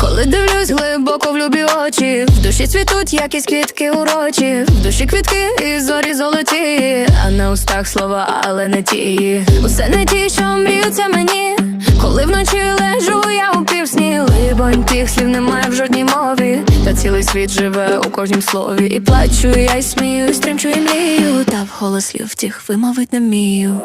Коли дивлюсь глибоко в любі очі, в душі цвітуть якісь квітки урочі, в душі квітки і зорі золоті, а на устах слова, але не ті. Усе не ті, що мріються мені. Коли вночі лежу, я у тих слів немає в жодній мові. Та цілий світ живе у кожнім слові. І плачу, я й смію, стрімчу і мрію, та вголос слів тих вимовить не вмію.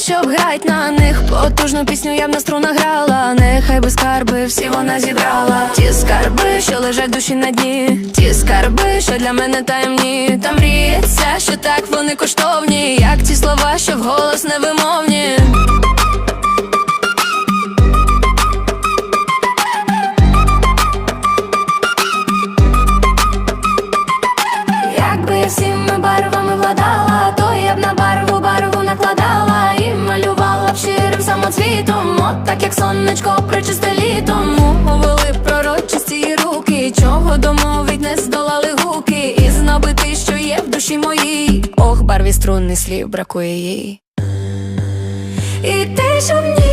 Щоб грать на них Потужну пісню я б на струнах грала, нехай би скарби всі вона зібрала. Ті скарби, що лежать душі на дні, ті скарби, що для мене таємні. Та мріється, що так вони коштовні, як ті слова, що вголос невимовні. От так як сонечко причисте літом Мовили пророчисті руки, чого домовить не здолали гуки, і знабити, що є в душі моїй. Ох, барві струнний слів бракує їй. І те, що в